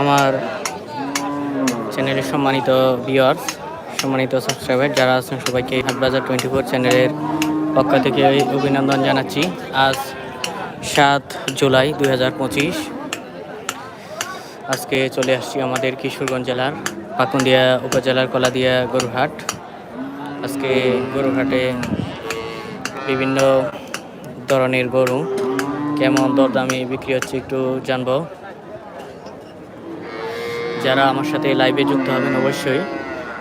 আমার চ্যানেলের সম্মানিত ভিউয়ার্স সম্মানিত সাবস্ক্রাইবার যারা আছেন সবাইকে হাটবাজার টোয়েন্টি ফোর চ্যানেলের পক্ষ থেকে অভিনন্দন জানাচ্ছি। আজ সাত জুলাই দুই হাজার পঁচিশ। আজকে চলে আসছি আমাদের কিশোরগঞ্জ জেলার পাকুন্দিয়া উপজেলার কলাদিয়া গরুহাট। আজকে গরুহাটে বিভিন্ন ধরনের গরু কেমন দরদামে বিক্রি হচ্ছে একটু জানব। যারা আমার সাথে লাইভে যুক্ত হবেন অবশ্যই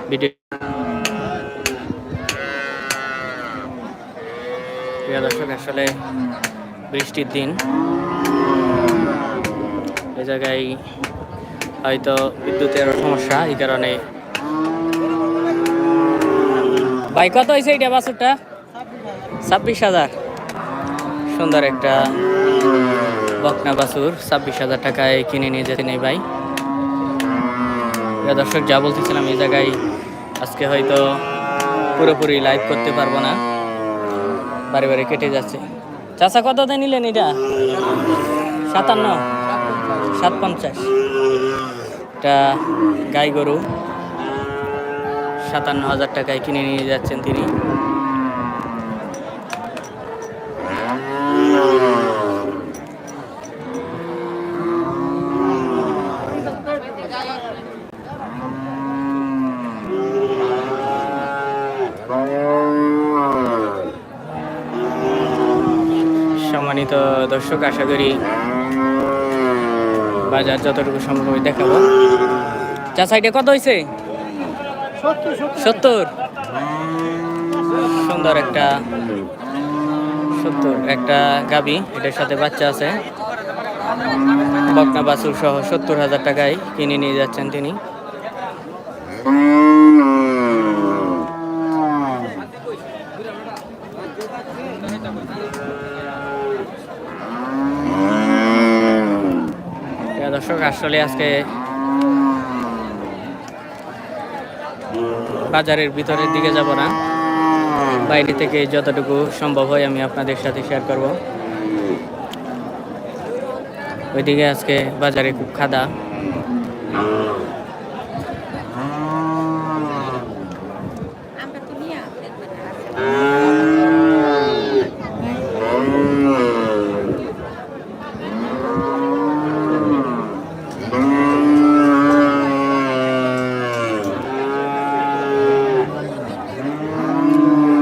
ভিডিও প্রিয় দর্শক, আসলে বৃষ্টির দিন। এ জায়গায় হয়তো বিদ্যুতের সমস্যা, এই কারণে ভাই, কত হয়েছে এইটা বাছুরটা? ছাব্বিশ হাজার। সুন্দর একটা বকনা বাছুর, ছাব্বিশ হাজার টাকায় কিনে নিয়ে যেতে নেই ভাই। দর্শক, যা বলতেছিলাম এই জায়গায় আজকে হয়তো পুরোপুরি লাইভ করতে পারব না। বারে বারে কেটে যাচ্ছে। চাষা কত দিয়ে নিলেন এটা? সাতান্ন? সাত পঞ্চাশ এটা গাই গরু। সাতান্ন হাজার টাকায় কিনে নিয়ে যাচ্ছেন তিনি। সম্মানিত দর্শক, আশা করি বাজার যতটুকু সম্ভব দেখাবো। চা সাইডে কত হয়েছে সত্তর। সুন্দর একটা, সত্তর একটা গাবি, এটার সাথে বাচ্চা আছে। বকনা বাছুর সহ সত্তর হাজার টাকায় কিনে নিয়ে যাচ্ছেন তিনি। দর্শক, আসলে আজকে বাজারের ভিতরের দিকে যাব না। বাইরে থেকে যতটুকু সম্ভব হয় আমি আপনাদের সাথে শেয়ার করব। ওইদিকে আজকে বাজারে খুব খাদা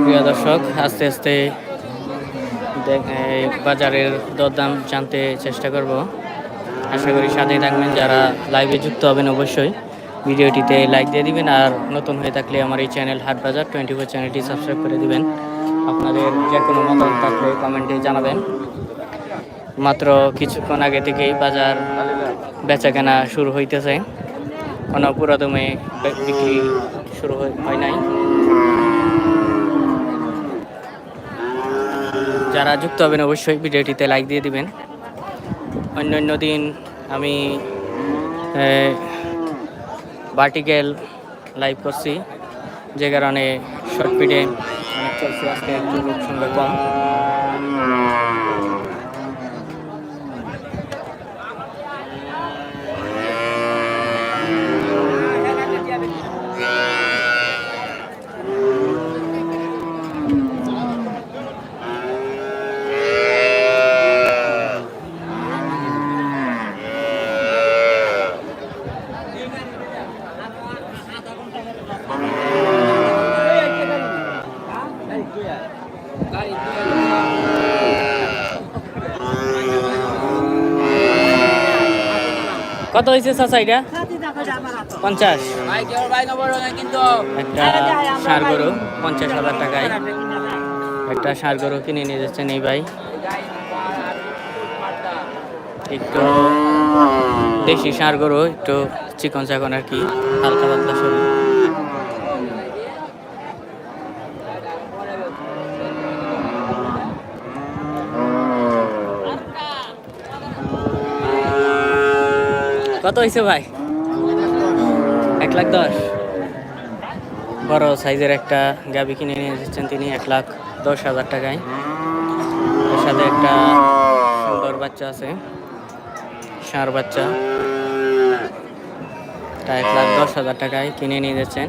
প্রিয় দর্শক আস্তে আস্তে বাজারের দরদাম জানতে চেষ্টা করব। আশা করি সাথেই থাকবেন। যারা লাইভে যুক্ত হবেন অবশ্যই ভিডিওটিতে লাইক দিয়ে দিবেন আর নতুন হয়ে থাকলে আমার এই চ্যানেল হাট বাজার টোয়েন্টি ফোর চ্যানেলটি সাবস্ক্রাইব করে দিবেন। আপনাদের যে কোনো মতামত থাকলে কমেন্টে জানাবেন। মাত্র কিছুক্ষণ আগে থেকেই বাজার বেচা কেনা শুরু হইতেছে। কোনো পুরাদমে বিক্রি শুরু হয় নাই। যারা যুক্ত হবেন অবশ্যই ভিডিওটিতে লাইক দিয়ে দিবেন। অন্য অন্য দিন আমি ভার্টিক্যাল লাইভ করছি, যে কারণে শর্ট পিডে অনেক চলছে, আজকে একটু লোক সংখ্যা কম। কত হয়েছে চাচা এটা? পঞ্চাশ। একটা সার গরু, পঞ্চাশ হাজার টাকায়। একটা সার গরু কিনে নিয়ে যাচ্ছেন এই ভাই। একটু দেশি সার গরু, একটু চিকন চাকন আর কি, হালকা পাতলা শরীর কত হয়েছে ভাই? এক লাখ দশ। বড় সাইজের একটা গাবি কিনে নিয়ে এসেছেন তিনি, এক লাখ দশ হাজার টাকায়। এর সাথে একটা সুন্দর বাচ্চা আছে, ষাঁড় বাচ্চা। তা এক লাখ দশ হাজার টাকায় কিনে নিয়ে যাচ্ছেন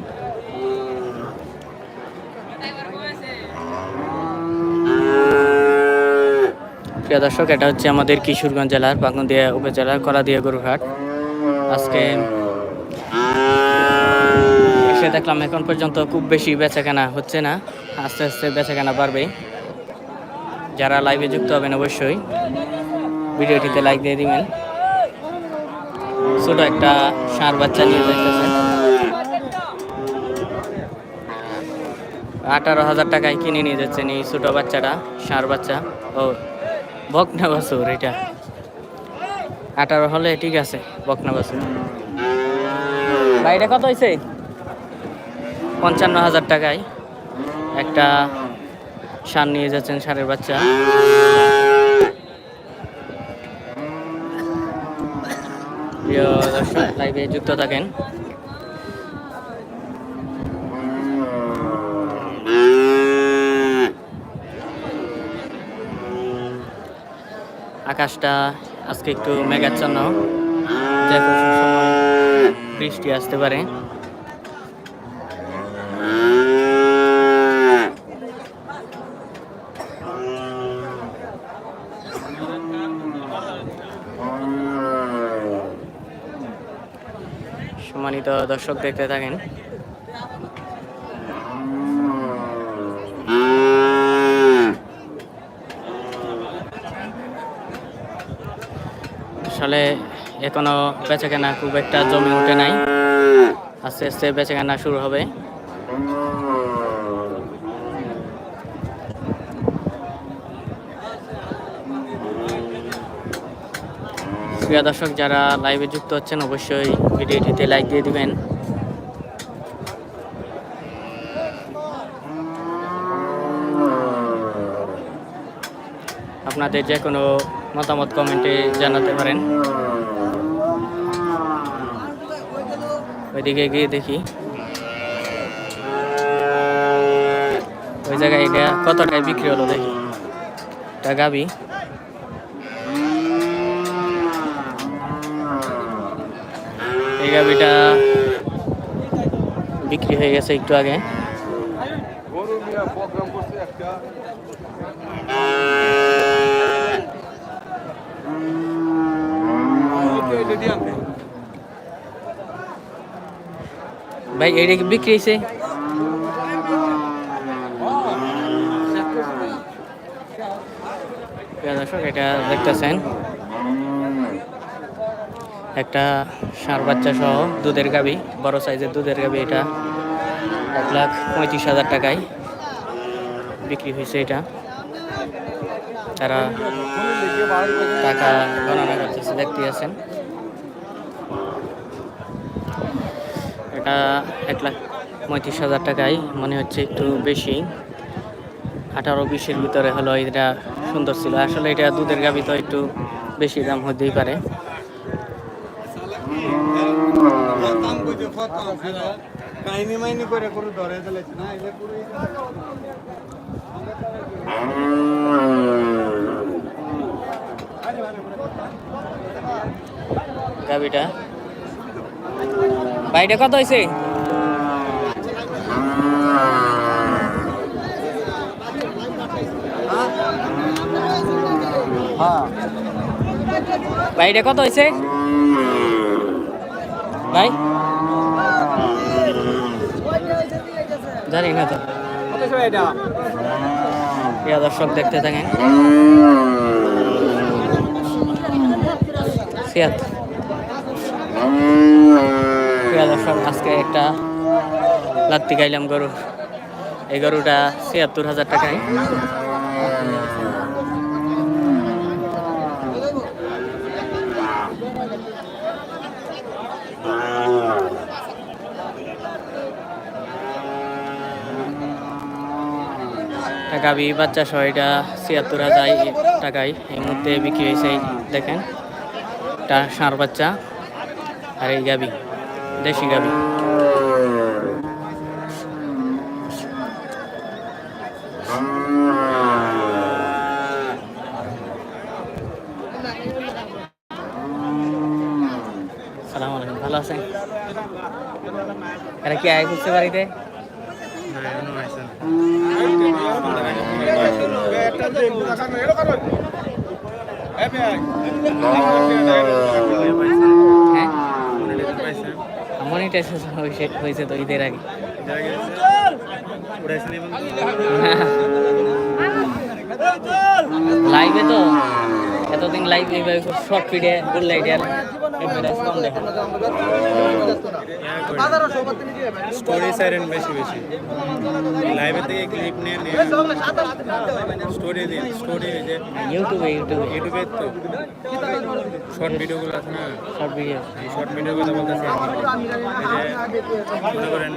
প্রিয় দর্শক, এটা হচ্ছে আমাদের কিশোরগঞ্জ জেলার বাগনদিয়া উপজেলার কলাদিয়া গরুরহাট। আজকে এসে দেখলাম এখন পর্যন্ত খুব বেশি বেচা কেনা হচ্ছে না। আস্তে আস্তে বেচা কেনা বাড়বে যারা লাইভে যুক্ত হবেন অবশ্যই ভিডিওটিতে লাইক দিয়ে দিবেন। ছোট একটা ষাঁড় বাচ্চা নিয়ে আঠারো হাজার টাকায় কিনে নিয়ে যাচ্ছেন এই ছোট বাচ্চাটা ষাঁড় বাচ্চা। ও বকনা বাছুর এটা। আঠারো হলে ঠিক আছে, বকনা বাছুর। বাইরে কত হয়েছে পঞ্চান্ন হাজার টাকায় একটা সার নিয়ে যাচ্ছেন সারের বাচ্চা। প্রিয় লাইভে যুক্ত থাকেন। আকাশটা আজকে একটু মেঘাচ্ছন্ন সময় বৃষ্টি আসতে পারে। সম্মানিত দর্শক দেখতে থাকেন। এখনও বেচা কেনা খুব একটা জমে উঠে নাই। আস্তে আস্তে বেচা কেনা শুরু হবে। প্রিয় দর্শক, যারা লাইভে যুক্ত হচ্ছেন, অবশ্যই ভিডিওটিতে লাইক দিয়ে দিবেন। আপনাদের যে কোনো মতামত কমেন্টে জানাতে পারেন। ওইদিকে গিয়ে দেখি। ওই জায়গায় এটা কত বিক্রি হলো দেখি। এটা গাবি। এই গাবিটা বিক্রি হয়ে গেছে একটু আগে গরু নিয়ে প্রোগ্রাম করছে একটা ভাই, এইটা কি বিক্রি হয়েছে দর্শক, এটা দেখতেছেন। একটা ষাঁড় বাচ্চা সহ দুধের গাবি, বড় সাইজের দুধের গাবি এটা। এক লাখ পঁয়ত্রিশ হাজার টাকায় বিক্রি হয়েছে এটা। তারা টাকা গণনা করতেছে দেখতে আছেন। এটা এক লাখ পঁয়ত্রিশ হাজার টাকায় মনে হচ্ছে একটু বেশি। আঠারো বিশের ভিতরে হলো এটা সুন্দর ছিল। আসলে এটা দুধের গাবি তো একটু বেশি দাম হতেই পারে। কাহিনী দিলেছে এটা কত হয়েছে হ্যাঁ বাইটা কত হয়েছে ভাই? জানি না তো। এটা দর্শক, দেখতে থাকেন। সিয়াত আজকে একটা লাত্তি গাইলাম গরু। এই গরুটা ছিয়াত্তর হাজার টাকায়। গাবি বাচ্চা সহ এটা ছিয়াত্তর হাজার টাকায় এই মুহূর্তে বিক্রি হয়েছে দেখেন। এটা ষাঁড় বাচ্চা আর এই গাবি। দেশি গাবি। সালাম আলাইকুম ভালো আছেন? এরা কি আয় করছে বাড়িতে? হ্যাঁ মনিটাইজেশন হয়েছে তো ঈদের আগে। লাইভে তো এতদিন লাইভ এইভাবে short video good light story siren বেশি বেশি। লাইভের থেকে ক্লিপ নিয়ে নিয়ে। স্টোরি দিন স্টোরি যে ইউটিউবে ইউটিউবে ইউটিউবে তো শর্ট ভিডিওগুলো আছে না? শর্ট ভিডিও এই শর্ট কথা বলতেছি মনে করেন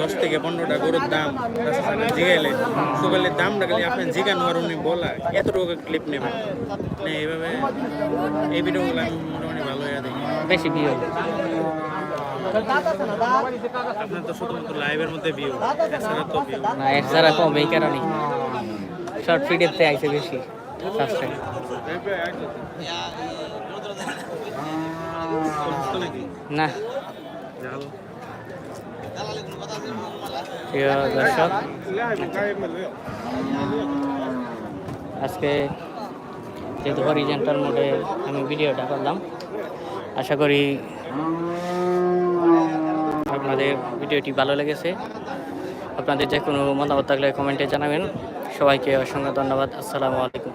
দশ থেকে পনেরোটা গরুর দাম জিগাইলে সকালে দামটা খালি আপনি জিগানো আর উনি বলা এতটুকু ক্লিপ নেবেন। মানে এইভাবে এই ভিডিওগুলো আমি বেশি ভিউ। আপনার তো শুধুমাত্র লাইভের মধ্যে ভিউ এছাড়া তো ভিউ না এর যারা কম এই কারণে শর্ট ভিডিওতে আইছে বেশি সাবস্ক্রাইব না। প্রিয় দর্শক আজকে যেহেতু হরিজেন্টাল মোডে আমি ভিডিওটা করলাম আশা করি আপনাদের ভিডিওটি ভালো লেগেছে। আপনাদের যে কোনো মতামত থাকলে কমেন্টে জানাবেন। সবাইকে অসংখ্য ধন্যবাদ। আসসালামু আলাইকুম.